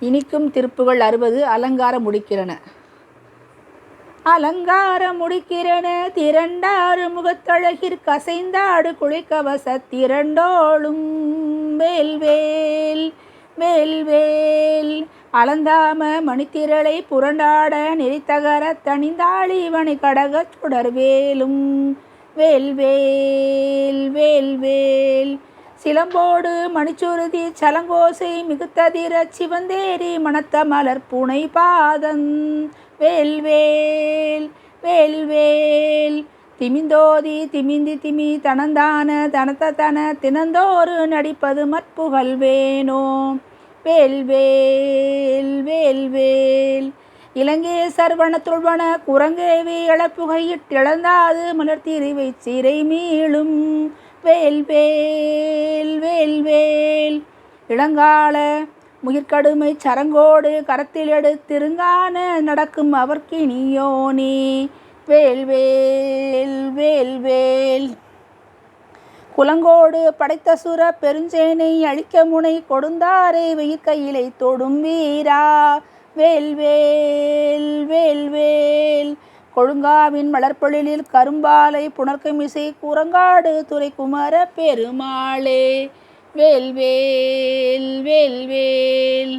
இனிக்கும் திருப்புகள் அறுபது அலங்காரம் முடிக்கிறன. அலங்காரம் முடிக்கிறன திரண்டாறு முகத்தழகிற் கசைந்தாடு குளிக்கவச திரண்டோளும் வேல்வேல் வேல்வேல் அளந்தாம மணித்திரளை புரண்டாட நெறித்தகர தனிந்தாளிவனை கடக சுடர் வேலும் வேல்வேல் வேல்வேல். சிலம்போடு மணிச்சுருதி சலங்கோசை மிகுத்ததிர சிவந்தேரி மணத்த மலர் புனை பாதம் வேல்வேல் வேல்வேல். திமிந்தோதி திமிந்தி திமி தனந்தான தனத்த தன தினந்தோறு நடிப்பது மற்புகழ் வேணோ. வேல்வேல் வேல்வேல். இலங்கை சர்வண துள்வன குரங்கேவி இழப்புகையிட்டிழந்தாது மலர்த்திரிவை சிறை மீளும் வேல்வேல் வேல்வேல் இளங்கால முகிற்கடுமை சரங்கோடு கரத்தில் எடுத்திருங்கான நடக்கும் அவர்க்கினியோனே வேல்வேல் வேல்வேல் குலங்கோடு படைத்த சுர பெருஞ்சேனை அழிக்க முனை கொடுந்தாரை வெயிற்கையிலை தொடும் வீரா. வேல்வேல் வேல்வேல் கொழுங்காவின் மலர்பொழிலில் கரும்பாலை புனர்கமிசை குரங்காடு துறை குமர பெருமாளே வேல்வேல் வேல்வேல்